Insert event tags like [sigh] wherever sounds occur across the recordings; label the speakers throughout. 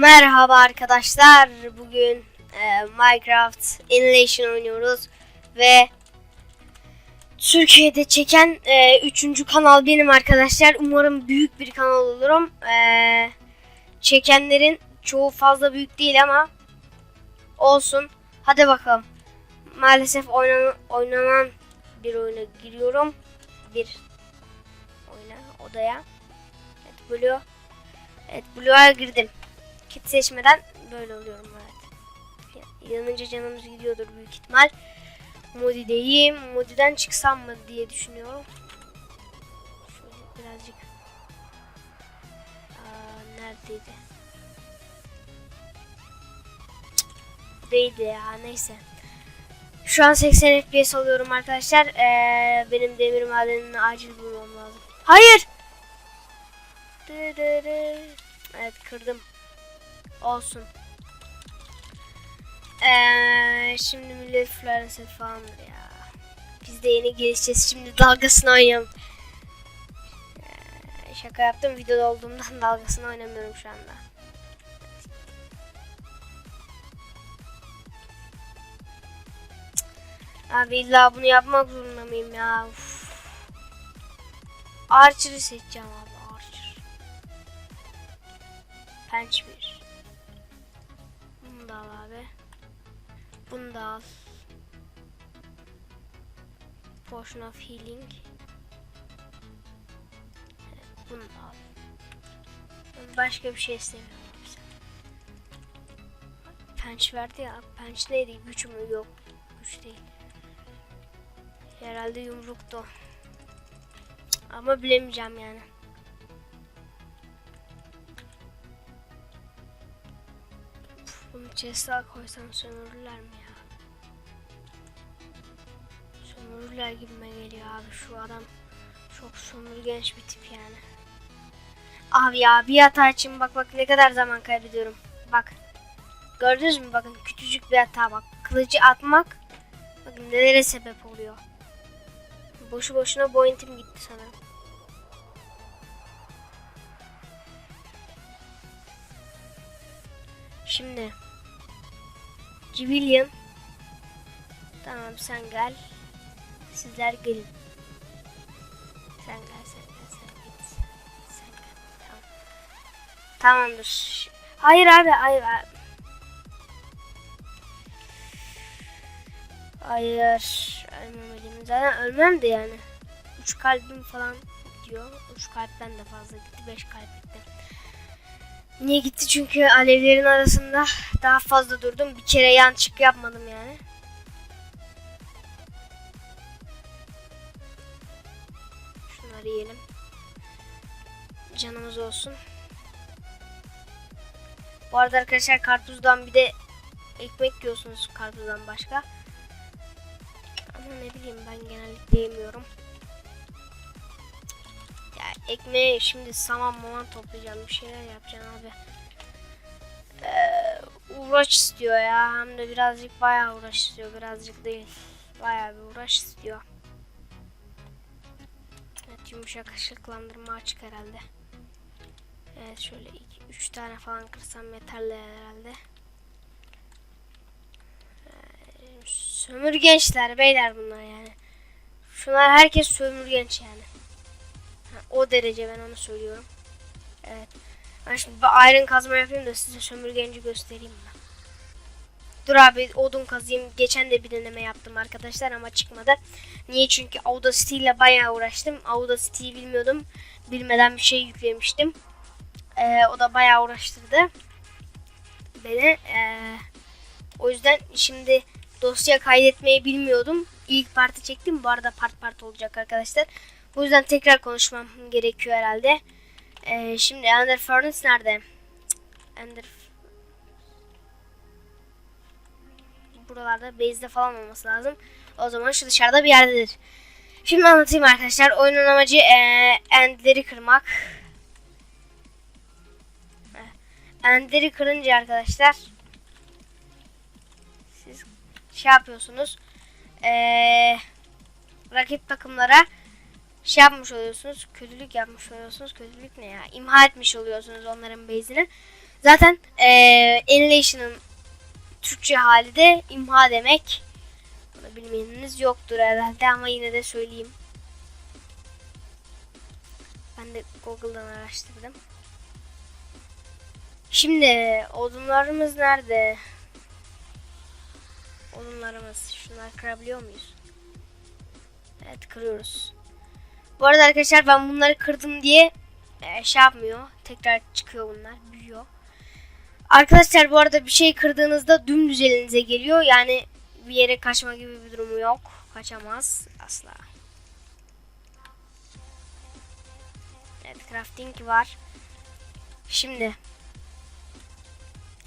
Speaker 1: Merhaba arkadaşlar. Bugün e, Minecraft Annihilation oynuyoruz ve Türkiye'de çeken 3. kanal benim arkadaşlar. Umarım büyük bir kanal olurum. E, çekenlerin çoğu fazla büyük değil ama olsun. Hadi bakalım. Maalesef oynanan, oynanan bir oyuna giriyorum. Bir oyuna, odaya. Evet, Blue. Evet, Blue'a girdim. Kit seçmeden böyle oluyorum evet. Yanınca canımız gidiyordur büyük ihtimal. Modi'deyim. Modi'den çıksam mı diye düşünüyorum. Şöyle birazcık. Aa, neredeydi? Cık, Değildi ya neyse. Şu an 80 FPS alıyorum arkadaşlar. Ee, benim demir madenini acil bulmam lazım. Hayır! Evet kırdım. Olsun. Ee, şimdi millet Florence falandır ya. Biz de yeni gelişeceğiz. Şimdi dalgasını oynayalım. Ee, şaka yaptım. Videoda olduğumdan [laughs] dalgasını oynamıyorum şu anda. Abi illa bunu yapmak zorunda mıyım ya? Uf. Archer'ı seçeceğim abi. Archer. Penç bir. Bunu da al abi. Bunu da al. Potion of Healing. Evet, bunu da al. Başka bir şey istemiyorum. Penç verdi ya. Penç neydi? Güç mü? Yok. Güç değil. Herhalde yumruktu. Ama bilemeyeceğim yani. Chest'e koysam sömürürler mi ya? Sömürürler gibime geliyor abi şu adam. Çok sömürgenç bir tip yani. Abi ya bir hata için bak bak ne kadar zaman kaybediyorum. Bak. Gördünüz mü bakın küçücük bir hata bak. Kılıcı atmak bakın nelere sebep oluyor. Boşu boşuna pointim gitti sanırım. Şimdi Civilian Tamam sen gel. Sizler gelin. Sen gel sen gel sen git. Sen gel. Tamam. Tamamdır. Hayır abi hayır abi. Hayır. Ölmemeliyim. Zaten ölmem de yani. 3 kalbim falan gidiyor. 3 kalpten de fazla gitti. 5 kalp gitti. Niye gitti? Çünkü alevlerin arasında daha fazla durdum. Bir kere yan çık yapmadım yani. Şunları yiyelim. Canımız olsun. Bu arada arkadaşlar karpuzdan bir de ekmek yiyorsunuz karpuzdan başka. Ama ne bileyim ben genellikle yemiyorum. Ekmeği şimdi saman maman toplayacağım bir şeyler yapacağım abi. Ee, uğraş istiyor ya hem de birazcık bayağı uğraş istiyor birazcık değil. Bayağı bir uğraş istiyor. Evet yumuşak ışıklandırma açık herhalde. Evet şöyle 3 tane falan kırsam yeterli herhalde. Ee, sömürgençler beyler bunlar yani. Şunlar herkes sömürgenç yani. O derece ben onu söylüyorum. Evet. Ben şimdi bir iron kazma yapayım da size sömürgenci göstereyim ben. Dur abi odun kazayım. Geçen de bir deneme yaptım arkadaşlar ama çıkmadı. Niye? Çünkü Audacity ile bayağı uğraştım. Audacity'yi bilmiyordum. Bilmeden bir şey yüklemiştim. Ee, o da bayağı uğraştırdı. Beni. Ee, o yüzden şimdi dosya kaydetmeyi bilmiyordum. İlk parti çektim. Bu arada part part olacak arkadaşlar. Bu yüzden tekrar konuşmam gerekiyor herhalde. Ee, şimdi Ender Furnace nerede? Ender buralarda base'de falan olması lazım. O zaman şu dışarıda bir yerdedir. Şimdi anlatayım arkadaşlar. Oyunun amacı ee, endleri kırmak. Endleri kırınca arkadaşlar siz şey yapıyorsunuz. Ee, rakip takımlara şey yapmış oluyorsunuz. Kötülük yapmış oluyorsunuz. Kötülük ne ya? İmha etmiş oluyorsunuz onların base'ini. Zaten eee Annihilation'ın Türkçe hali de imha demek. Bunu bilmeyeniniz yoktur herhalde ama yine de söyleyeyim. Ben de Google'dan araştırdım. Şimdi odunlarımız nerede? Odunlarımız. Şunları kırabiliyor muyuz? Evet kırıyoruz. Bu arada arkadaşlar ben bunları kırdım diye e, şey yapmıyor. Tekrar çıkıyor bunlar. Büyüyor. Arkadaşlar bu arada bir şey kırdığınızda dümdüz elinize geliyor. Yani bir yere kaçma gibi bir durumu yok. Kaçamaz asla. Evet crafting var. Şimdi.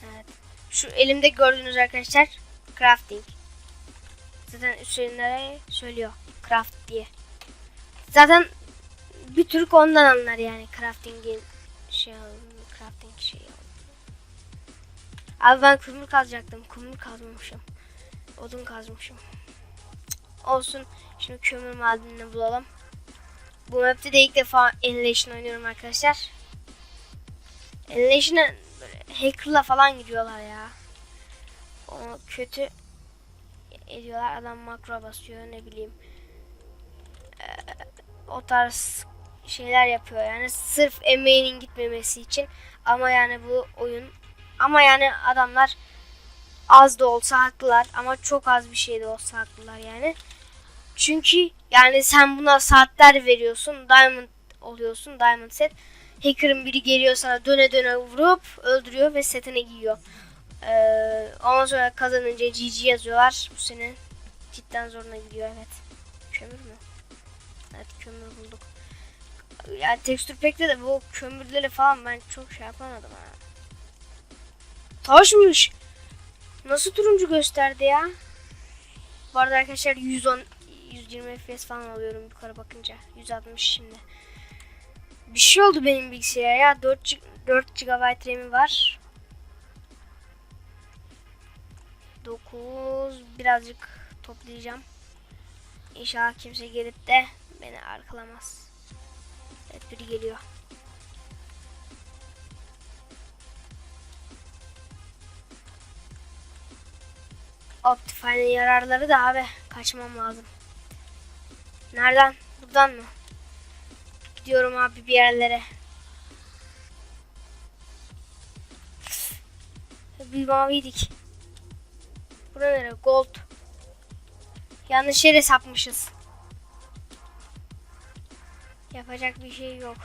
Speaker 1: Evet. Şu elimde gördüğünüz arkadaşlar crafting. Zaten üzerinde söylüyor craft diye. Zaten bir Türk ondan anlar yani crafting'in şey crafting şeyi. Abi ben kömür kazacaktım. Kömür kazmamışım. Odun kazmışım. Olsun. Şimdi kömür madenini bulalım. Bu map'te de ilk defa Annihilation oynuyorum arkadaşlar. Annihilation'a böyle hacker'la falan gidiyorlar ya. O kötü ediyorlar. Adam makro basıyor ne bileyim. O tarz şeyler yapıyor. Yani sırf emeğinin gitmemesi için. Ama yani bu oyun ama yani adamlar az da olsa haklılar ama çok az bir şey de olsa haklılar yani. Çünkü yani sen buna saatler veriyorsun. Diamond oluyorsun. Diamond set. Hacker'ın biri geliyor sana döne döne vurup öldürüyor ve setine giyiyor. Ee, ondan sonra kazanınca GG yazıyorlar. Bu senin cidden zoruna gidiyor evet. Kömür mü? Evet kömür bulduk. Yani tekstür pekte de bu kömürleri falan ben çok şey yapamadım ha. Taşmış. Nasıl turuncu gösterdi ya? Bu arada arkadaşlar 110 120 FPS falan alıyorum yukarı bakınca. 160 şimdi. Bir şey oldu benim bilgisayara ya. 4 G- 4 GB RAM'i var. 9 birazcık toplayacağım. İnşallah kimse gelip de beni arkalamaz. Evet biri geliyor. Optifine'in yararları da abi kaçmam lazım. Nereden? Buradan mı? Gidiyorum abi bir yerlere. Bir maviydik. Bura nere? Gold. Yanlış yere sapmışız. Yapacak bir şey yok.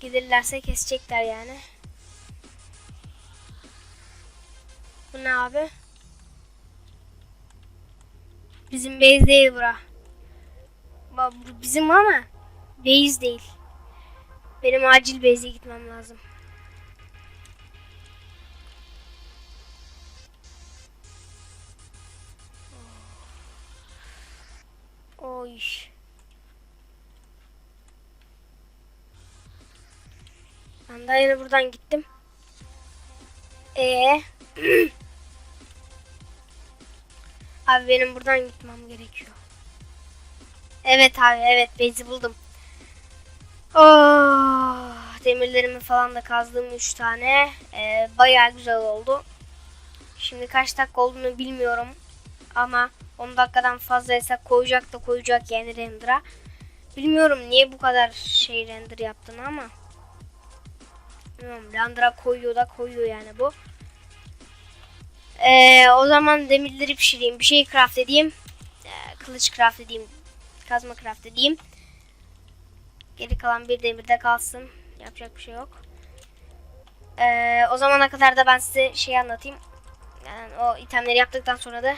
Speaker 1: Gelirlerse kesecekler yani. Bu ne abi? Bizim base değil bura. Bu bizim ama base değil. Benim acil base'e gitmem lazım. Oy. Ben daha yeni buradan gittim. Ee. [clears throat] abi benim buradan gitmem gerekiyor. Evet abi evet bezi buldum. Oh, demirlerimi falan da kazdım 3 tane. Ee, bayağı güzel oldu. Şimdi kaç dakika olduğunu bilmiyorum. Ama 10 dakikadan fazlaysa koyacak da koyacak yani render'a. Bilmiyorum niye bu kadar şey render yaptığını ama. Bilmiyorum render'a koyuyor da koyuyor yani bu. Ee, o zaman demirleri pişireyim. Bir şey craft edeyim. Ee, kılıç craft edeyim. Kazma craft edeyim. Geri kalan bir demirde kalsın. Yapacak bir şey yok. Ee, o zamana kadar da ben size şey anlatayım. Yani o itemleri yaptıktan sonra da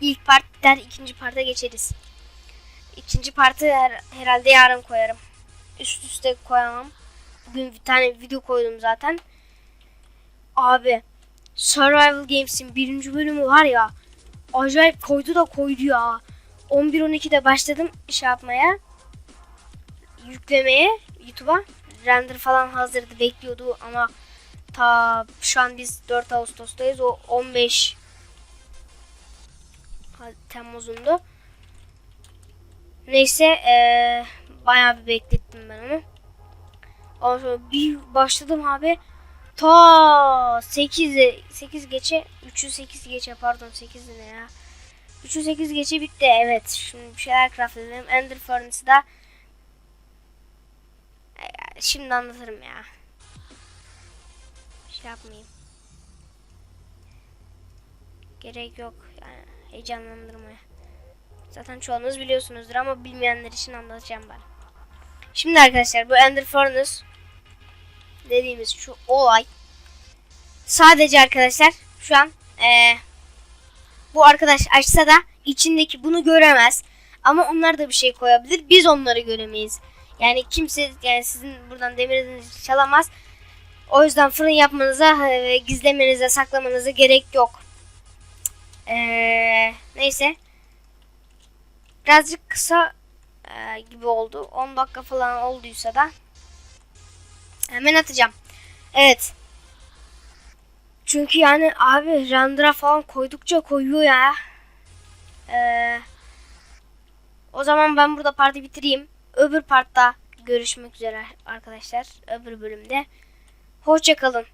Speaker 1: ilk part ikinci parta geçeriz. İkinci partı her, herhalde yarın koyarım. Üst üste koyamam. Bugün bir tane video koydum zaten. Abi Survival Games'in birinci bölümü var ya acayip koydu da koydu ya. 11-12'de başladım iş yapmaya. Yüklemeye YouTube'a. Render falan hazırdı bekliyordu ama ta şu an biz 4 Ağustos'tayız. O 15 Ha- Temmuz'undu. Neyse eee bayağı bir beklettim ben onu. Ondan bir başladım abi. Ta 8 8 geçe 308 geçe pardon 8 ne ya? 308 geçe bitti evet. Şimdi bir şeyler craftladım. Ender Furnace'ı da E, şimdi anlatırım ya. Şey yapmayayım. Gerek yok yani heyecanlandırmaya. Zaten çoğunuz biliyorsunuzdur ama bilmeyenler için anlatacağım ben. Şimdi arkadaşlar bu Ender Furnace dediğimiz şu olay sadece arkadaşlar şu an eee, bu arkadaş açsa da içindeki bunu göremez. Ama onlar da bir şey koyabilir. Biz onları göremeyiz. Yani kimse yani sizin buradan demirinizi çalamaz. O yüzden fırın yapmanıza e, gizlemenize, saklamanıza gerek yok. Eee, neyse. Birazcık kısa e, gibi oldu. 10 dakika falan olduysa da hemen atacağım. Evet. Çünkü yani abi render'a falan koydukça koyuyor ya. Ee, o zaman ben burada parti bitireyim. Öbür partta görüşmek üzere arkadaşlar. Öbür bölümde. Hoşçakalın.